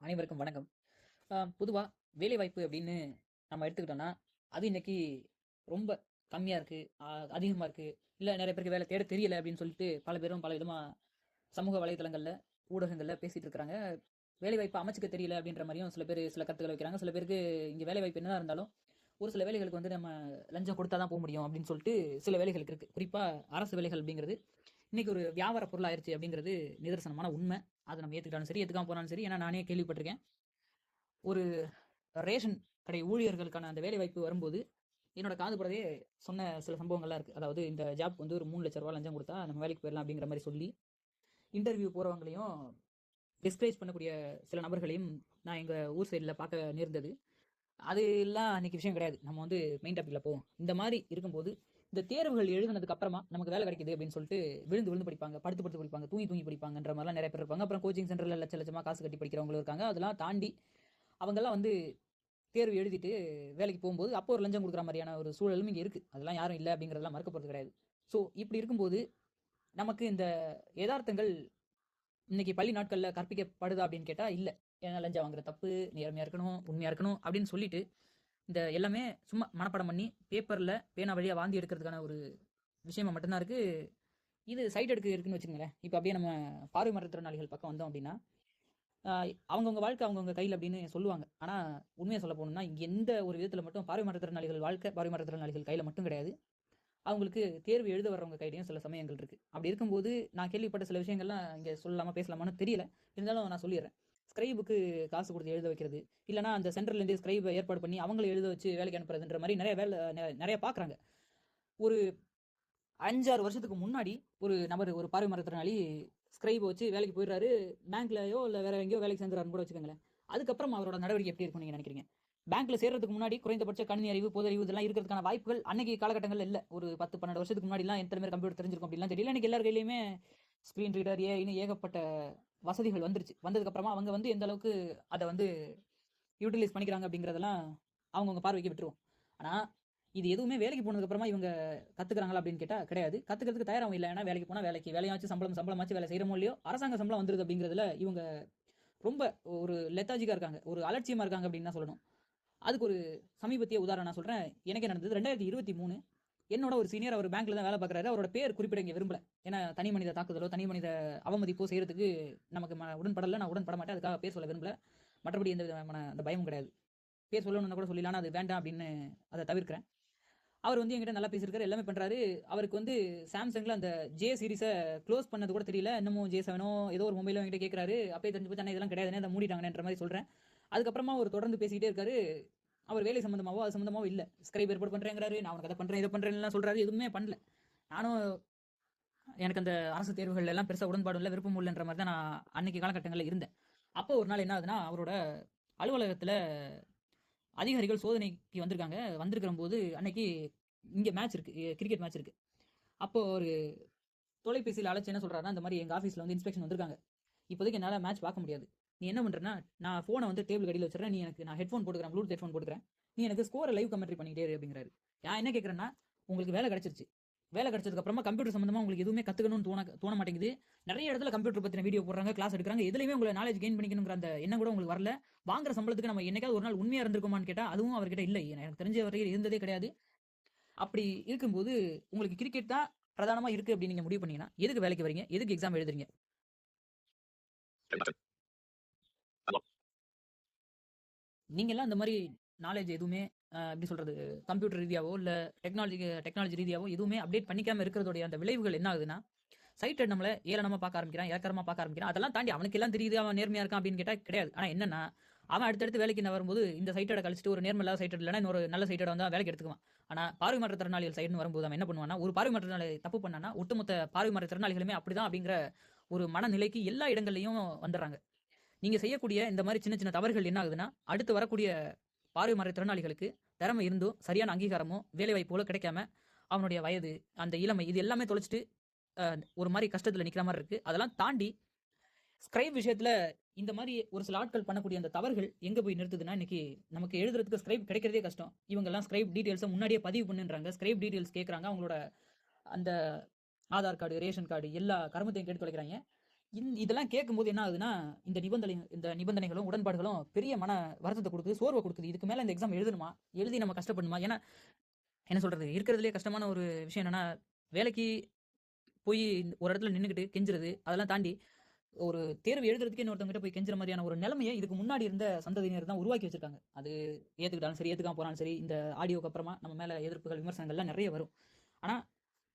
அனைவருக்கும் வணக்கம். பொதுவாக வேலைவாய்ப்பு அப்படின்னு நம்ம எடுத்துக்கிட்டோம்னா அது இன்னைக்கு ரொம்ப கம்மியாக இருக்குது அதிகமாக இருக்குது இல்லை நிறைய பேருக்கு வேலை தேட தெரியலை அப்படின்னு சொல்லிட்டு பல பேரும் பல விதமாக சமூக வலைதளங்களில் ஊடகங்களில் பேசிகிட்டு இருக்கிறாங்க வேலைவாய்ப்பு அமைச்சுக்க தெரியல அப்படின்ற மாதிரியும் சில பேர் சில கருத்துக்களை வைக்கிறாங்க. சில பேருக்கு இங்கே வேலைவாய்ப்பு என்ன இருந்தாலும் ஒரு சில வேலைகளுக்கு வந்து நம்ம லஞ்சம் கொடுத்தா தான் போக முடியும் அப்படின்னு சொல்லிட்டு சில வேலைகளுக்கு இருக்குது குறிப்பாக அரசு வேலைகள் அப்படிங்கிறது இன்னைக்கு ஒரு வியாபார பொருள் ஆயிருச்சு அப்படிங்கிறது நிதர்சனமான உண்மை. அதை நம்ம ஏற்றுக்கிட்டாலும் சரி ஏற்றுக்காம போனாலும் சரி. ஏன்னா நானே கேள்விப்பட்டிருக்கேன். ஒரு ரேஷன் கடை ஊழியர்களுக்கான அந்த வேலை வாய்ப்பு வரும்போது என்னோட காது படவே சொன்ன சில சம்பவங்கள்லாம் இருக்குது அதாவது இந்த ஜாப் வந்து ஒரு மூணு லட்ச ரூபா லஞ்சம் கொடுத்தா நம்ம வேலைக்கு போயிடலாம் அப்படிங்கிற மாதிரி சொல்லி இன்டர்வியூ போகிறவங்களையும் டிஸ்கரேஜ் பண்ணக்கூடிய சில நபர்களையும் நான் எங்கள் ஊர் சைடில் பார்க்க நேர்ந்தது. அது எல்லாம் அன்னைக்கு விஷயம் கிடையாது. நம்ம வந்து மெயின் டாப்பிக்கில் போவோம். இந்த மாதிரி இருக்கும்போது இந்த தேர்வுகள் எழுதுனதுக்கு அப்புறமா நமக்கு வேலை கிடைக்குது அப்படின்னு சொல்லிட்டு விழுந்து விழுந்து படிப்பாங்க படுத்து படுத்து படிப்பாங்க தூங்கி தூங்கி படிப்பாங்கன்ற மாதிரிலாம் நிறைய பேர் இருப்பாங்க. அப்புறம் கோச்சிங் சென்டரில் லட்ச லட்சமாக காசு கட்டி படிக்கிறவங்களும் இருக்காங்க. அதெல்லாம் தாண்டி அவங்கெல்லாம் வந்து தேர்வு எழுதிட்டு வேலைக்கு போகும்போது அப்போ ஒரு லஞ்சம் கொடுக்குற மாதிரியான ஒரு சூழலும் இங்கே இருக்குது அதெல்லாம் யாரும் இல்லை அப்படிங்கிறதெல்லாம் மறுக்க போகிறது கிடையாது. ஸோ இப்படி இருக்கும்போது நமக்கு இந்த யதார்த்தங்கள் இன்னைக்கு பள்ளி நாட்களில் கற்பிக்கப்படுதா அப்படின்னு கேட்டால் இல்லை. ஏன்னா லஞ்சம் வாங்குற தப்பு நேர்மையாக இருக்கணும் உண்மையாக இருக்கணும் அப்படின்னு சொல்லிட்டு இந்த எல்லாமே சும்மா மனப்பாடம் பண்ணி பேப்பரில் பேனா வழியாக வாந்தி எடுக்கிறதுக்கான ஒரு விஷயமா மட்டும்தான் இருக்குது இது சைட் எடுக்க இருக்குன்னு வச்சுக்கோங்களேன். இப்போ அப்படியே நம்ம பார்வை மரத்திறனாளிகள் பக்கம் வந்தோம் அப்படின்னா அவங்கவுங்க வாழ்க்கை அவங்கவுங்க கையில் அப்படின்னு சொல்லுவாங்க. ஆனால் உண்மையை சொல்ல போகணும்னா எந்த ஒரு விதத்தில் மட்டும் பார்வை மரத்திறனாளிகள் வாழ்க்கை பார்வை மரத்திறனாளிகள் கையில் மட்டும் கிடையாது. அவங்களுக்கு தேர்வு எழுத வர்றவங்க கையிலையும் சில சமயங்கள் இருக்குது அப்படி இருக்கும்போது நான் கேள்விப்பட்ட சில விஷயங்கள்லாம் இங்கே சொல்லலாமா பேசலாமான்னு தெரியல. இருந்தாலும் நான் சொல்லிடுறேன். ஸ்கிரைபுக்கு காசு கொடுத்து எழுத வைக்கிறது. இல்லைனா அந்த சென்டர்லேருந்து ஸ்கிரைபை ஏற்பாடு பண்ணி அவங்கள எழுத வச்சு வேலைக்கு அனுப்புறதுன்ற மாதிரி நிறைய வேலை நெ- நிறைய பார்க்குறாங்க ஒரு அஞ்சாறு வருஷத்துக்கு முன்னாடி ஒரு நபர் ஒரு பார்வை மரத்தினாலி ஸ்கிரைபை வச்சு வேலைக்கு போயிடுறாரு. பேங்க்லயோ இல்லை வேற எங்கேயோ வேலைக்கு சேர்ந்துறாருன்னு கூட வச்சுக்கோங்களேன். அதுக்கப்புறம் அவரோட நடவடிக்கை எப்படி இருக்கும் நீங்கள் நினைக்கிறீங்க? பேங்க்ல சேர்றதுக்கு முன்னாடி குறைந்தபட்ச கணினி அறிவு பொது அறிவு இதெல்லாம் இருக்கிறதுக்கான வாய்ப்புகள் அன்னைக்கு காலகட்டங்கள் இல்லை. ஒரு பத்து பன்னெண்டு வருஷத்துக்கு முன்னாடிலாம் எத்தனை பேர் கம்ப்யூட்டர் தெரிஞ்சிருக்கும் அப்படிலாம் தெரியல. எனக்கு எல்லார் கையிலயுமே ஸ்க்ரீன் ரீடர் ஏ இன்னும் ஏகப்பட்ட வசதிகள் வந்துருச்சு. வந்ததுக்கப்புறமா அவங்க வந்து எந்த அளவுக்கு அதை வந்து யூட்டிலைஸ் பண்ணிக்கிறாங்க அப்படிங்கிறதெல்லாம் அவங்கவுங்க பார்வைக்கு விட்டுருவோம். ஆனால் இது எதுவுமே வேலைக்கு போனதுக்கப்புறமா இவங்க கத்துக்கிறாங்களா அப்படின்னு கேட்டால் கிடையாது. கத்துக்கிறதுக்கு தயாராகவும் இல்லை. ஏன்னா வேலைக்கு போனால் வேலைக்கு வேலையாச்சு சம்பளம் சம்பளமாச்சு வேலை செய்கிறமோ இல்லையோ அரசாங்க சம்பளம் வந்துருது அப்படிங்கிறதுல இவங்க ரொம்ப ஒரு லெத்தாஜிக்காக இருக்காங்க. ஒரு அலட்சியமாக இருக்காங்க அப்படின்னு தான் சொல்லணும். அதுக்கு ஒரு சமீபத்திய உதாரணம் நான் சொல்கிறேன் எனக்கு நடந்தது? ரெண்டாயிரத்தி இருபத்தி மூணு என்னோட ஒரு சீனியர் அவர் பேங்க்ல தான் வேலை பார்க்குறாரு. அவரோட பேர் குறிப்பிட இங்க விரும்பல. ஏன்னா தனி மனித தாக்குதலோ தனி மனித அவமதிப்போ செய்யறதுக்கு நமக்கு ம- உடன்படல. நான் உடன்பட மாட்டேன். அதுக்காக பேர் சொல்ல விரும்பல. மற்றபடி எந்த விதமான அந்த பயமும் கிடையாது. பேர் சொல்லணும்னு கூட சொல்லலாம் அது வேண்டாம் அப்படின்னு அதை தவிர்க்கிறேன். அவர் வந்து என்கிட்ட நல்லா பேசியிருக்காரு. எல்லாமே பண்றாரு. அவருக்கு வந்து சாம்சங்ல அந்த ஜே சீரிஸை க்ளோஸ் பண்ணது கூட தெரியல. இன்னமும் ஜே செவனோ ஏதோ ஒரு மொபைலோ என்கிட்ட கேட்கறாரு அப்பயே தெரிஞ்சு போச்சு "அண்ணா, இதெல்லாம் கிடையாதுன்னு அதை மூடிட்டாங்கன்ற மாதிரி சொல்றேன். அதுக்கப்புறமா அவர் தொடர்ந்து பேசிக்கிட்டே இருக்காரு. அவர் வேலை சம்பந்தமாவோ அது சம்பந்தமாவோ இல்லை. ஸ்கிரைப் ஏற்பாடு பண்ணுறேங்கிறாரு நான் அவனுக்கு அதை பண்ணுறேன் இதை பண்ணுறேன்லாம் சொல்கிறாரு எதுவுமே பண்ணல. நானும் எனக்கு அந்த அரசு தேர்வுகள் எல்லாம் பெருசாக உடன்பாடு இல்லை விருப்பம் இல்லைன்ற மாதிரி தான் நான் அன்னைக்கு காலகட்டங்களில் இருந்தேன். அப்போ ஒரு நாள் என்ன ஆகுதுன்னா அவரோட அலுவலகத்தில் அதிகாரிகள் சோதனைக்கு வந்திருக்காங்க. வந்திருக்கிற போது அன்னைக்கு இங்கே மேட்ச் இருக்கு கிரிக்கெட் மேட்ச் இருக்கு. அப்போ ஒரு தொலைபேசியில் அழைச்சி என்ன சொல்கிறாருன்னா இந்த மாதிரி எங்கள் ஆஃபீஸில் வந்து இன்ஸ்பெக்ஷன் வந்திருக்காங்க. இப்போதைக்கு என்னால் மேட்ச் பார்க்க முடியாது. நீ என்ன பண்ணுறேன்னா நான் ஃபோனை வந்து டேபிள் கடியில் வச்சிடறேன். நீ எனக்கு நான் ஹெட்ஃபோன் போட்டுக்கிறேன் ப்ளூடூத் ஹெட்ஃபோன் போட்டுக்கிறேன். நீ எனக்கு ஸ்கோரை லைவ் கமெண்ட்ரி பண்ணிக்கிட்டே அப்படிங்கிறாரு. நான் என்ன கேட்குறேன்னா உங்களுக்கு வேலை கிடைச்சிருச்சு. வேலை கிடைச்சதுக்கு அப்புறமா கம்ப்யூட்டர் சம்பந்தமா உங்களுக்கு எதுவுமே கத்துக்கணும்னு தோண தோண மாட்டேங்குது. நிறைய இடத்துல கம்ப்யூட்டர் பத்தின வீடியோ போடுறாங்க கிளாஸ் எடுக்கிறாங்க. எதுலையுமே உங்களை நாலேஜ் கெயின் பண்ணிக்கணுங்கிற அந்த எண்ணம் கூட உங்களுக்கு வரல. வாங்குற சம்பளத்துக்கு நம்ம என்னைக்காவது ஒரு நாள் உண்மையா இருந்திருக்குமான்னு கேட்டா அதுவும் அவர்கிட்ட இல்லை. எனக்கு தெரிஞ்ச வரையில் இருந்ததே கிடையாது. அப்படி இருக்கும்போது உங்களுக்கு கிரிக்கெட் தான் பிரதானமா இருக்கு அப்படின்னு நீங்க முடிவு பண்ணீங்கன்னா எதுக்கு வேலைக்கு வரீங்க எதுக்கு எக்ஸாம் எழுதுறீங்க? நீங்க இந்த மாதிரி நாலேஜ் எதுவுமே எப்படி சொல்றது கம்ப்யூட்டர் ரீதியாவோ இல்ல டெக்னாலஜி டெக்னாலஜி ரீதியாவோ எதுவுமே அப்டேட் பண்ணிக்காம இருக்கிறதோடைய அந்த விளைவுகள் என்ன ஆகுதுன்னா சைட் நம்மள ஏளனமா பார்க்க ஆரம்பிக்கிறான் இலக்கரமா பார்க்க ஆரம்பிக்கிறான். அதெல்லாம் தாண்டி அவனுக்கு எல்லாம் தெரியுது அவன் நேர்மையா இருக்கான் அப்படின்னு கேட்டா கிடையாது. ஆனா என்னன்னா அவன் அடுத்தடுத்து வேலைக்கு என்ன வரும்போது இந்த சைட்டோட கழிச்சிட்டு ஒரு நேர்மை இல்லாத சைட்டட் இல்லைன்னா இன்னொரு நல்ல சைட்டோட வந்து வேலைக்கு எடுத்துக்குவான். ஆனா பார்வை மாற்றுத்திறனாளிகள் சைடுன்னு வரும்போது அவன் என்ன பண்ணுவான்னா ஒரு பார்வை மாற்றுத்திறனாளி தப்பு பண்ணானா ஒட்டுமொத்த பார்வை மாற்றுத்திறனாளிகளுமே அப்படிதான் அப்படிங்கிற ஒரு மனநிலைக்கு எல்லா இடங்கள்லையும் வந்துடுறாங்க. நீங்கள் செய்யக்கூடிய இந்த மாதிரி சின்ன சின்ன தவறுகள் என்ன ஆகுதுன்னா அடுத்து வரக்கூடிய பார்வை மாற்றுத்திறனாளிகளுக்கு திறமை இருந்தும் சரியான அங்கீகாரமோ வேலைவாய்ப்புகளோ கிடைக்காம அவனுடைய வயது அந்த இளமை இது எல்லாமே தொலைச்சிட்டு ஒரு மாதிரி கஷ்டத்தில் நிற்கிற மாதிரி இருக்குது அதெல்லாம் தாண்டி ஸ்கிரைப் விஷயத்தில் இந்த மாதிரி ஒரு சில ஆட்கள் பண்ணக்கூடிய அந்த தவறுகள் எங்கே போய் நிறுத்துதுன்னா இன்னைக்கு நமக்கு எழுதுறதுக்கு ஸ்கிரைப் கிடைக்கிறதே கஷ்டம். இவங்கெல்லாம் ஸ்கிரைப் டீட்டெயில்ஸை முன்னாடியே பதிவு பண்ணுன்றாங்க. ஸ்கிரைப் டீட்டெயில்ஸ் கேட்குறாங்க அவங்களோட அந்த ஆதார் கார்டு ரேஷன் கார்டு எல்லா கருமத்தையும் கேட்டு தொலைக்கிறாங்க. இதெல்லாம் கேட்கும்போது என்ன ஆகுதுன்னா, இந்த நிபந்தனை இந்த நிபந்தனைகளும், உடன்பாடுகளும் பெரிய மன வருத்தத்தை கொடுக்குது சோர்வை கொடுக்குது இதுக்கு மேலே இந்த எக்ஸாம் எழுதணுமா? எழுதி நம்ம கஷ்டப்படணுமா? ஏன்னா, என்ன சொல்றது? இருக்கிறதுலே கஷ்டமான ஒரு விஷயம் என்னன்னா, வேலைக்கு போய் ஒரு இடத்துல நின்றுக்கிட்டு கெஞ்சுறது, அதெல்லாம் தாண்டி ஒரு தேர்வு எழுதுறதுக்கே இன்னொருத்தவங்ககிட்ட போய் கெஞ்சுற மாதிரியான ஒரு நிலைமையை இதுக்கு முன்னாடி இருந்த சந்ததியினர் தான் உருவாக்கி வச்சிருக்காங்க. அது ஏத்துக்கிட்டாலும் சரி, ஏத்துக்காம போனாலும் சரி, இந்த ஆடியோக்கு அப்புறமா நம்ம மேல எதிர்ப்புகள், விமர்சனங்கள்லாம் நிறைய வரும். ஆனா,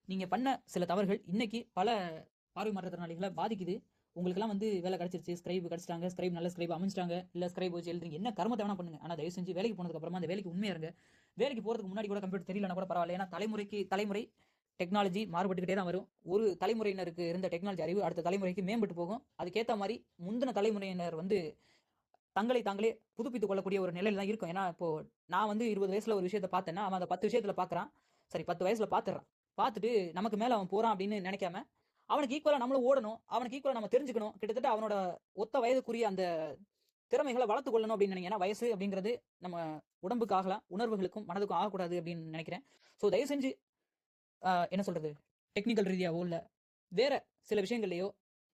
நீங்க பண்ண சில தவறுகள் இன்னைக்கு பல பார்வை மாற்றுத்திறனாளிகள பாதிக்குது. உங்களுக்கெல்லாம் வந்து வேலை கிடைச்சிருச்சு. ஸ்கிரைப் கிடச்சிட்டாங்க ஸ்கிரைப் நல்ல ஸ்கிரைப் அமைஞ்சுட்டாங்க. இல்லை ஸ்கிரைப் வச்சு எழுதுறீங்க. என்ன கருமத்த வேணா பண்ணுங்க. ஆனால் தயவு செஞ்சு வேலைக்கு போனதுக்கு அப்புறமா அந்த வேலைக்கு உண்மையாக இருங்க. வேலைக்கு போகிறதுக்கு முன்னாடி கூட கம்ப்யூட்டர் தெரியலன்னா கூட பரவாயில்ல ஏன்னா தலைமுறைக்கு தலைமுறை டெக்னாலஜி மாறுபட்டுக்கிட்டே தான் வரும். ஒரு தலைமுறையினருக்கு இருந்த டெக்னாலஜி அறிவு அடுத்த தலைமுறைக்கு மேம்பட்டு போகும். அதுக்கேற்ற மாதிரி முந்தின தலைமுறையினர் வந்து தங்களை தாங்களே புதுப்பித்துக் கொள்ளக்கூடிய ஒரு நிலையில தான் இருக்கும். ஏன்னா, இப்போ நான் வந்து 20 வயசுல ஒரு விஷயத்த பார்த்தேன்னா, அவன் அந்த பத்து விஷயத்துல பார்க்குறான். சரி 10 வயசுல பாத்துறான் பார்த்துட்டு நமக்கு மேல அவன் போறான் அப்படின்னு நினைக்காம அவனுக்கு ஈக்குவலா நம்மளும் ஓடணும். அவனுக்கு ஈக்குவலா நம்ம தெரிஞ்சுக்கணும். கிட்டத்தட்ட அவனோட ஒத்த வயதுக்குரிய அந்த திறமைகளை வளர்த்து கொள்ளணும் அப்படின்னு நினைக்கிறேன் ஏன்னா, வயசு அப்படிங்கிறது நம்ம உடம்புக்கு ஆகலாம். உணர்வுகளுக்கும், மனதுக்கும் ஆகக்கூடாது அப்படின்னு நினைக்கிறேன் ஸோ தயவு செஞ்சு என்ன சொல்றது? டெக்னிக்கல் ரீதியாவோ, இல்லை வேற சில விஷயங்கள்லையோ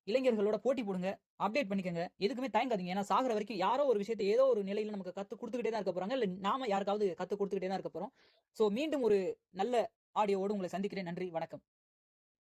இளைஞர்களோட போட்டி போடுங்க. அப்டேட் பண்ணிக்கங்க. எதுக்குமே தயங்காதீங்க. ஏன்னா, சாகிற வரைக்கும் யாரோ ஒரு விஷயத்தை ஏதோ ஒரு நிலையில நமக்கு கத்து கொடுத்துக்கிட்டே தான் இருக்க போறாங்க. இல்லை நாம யாருக்காவது கத்து கொடுத்துக்கிட்டே தான் இருக்க போறோம். ஸோ மீண்டும் ஒரு நல்ல ஆடியோவோடு உங்களை சந்திக்கிறேன். நன்றி. வணக்கம்.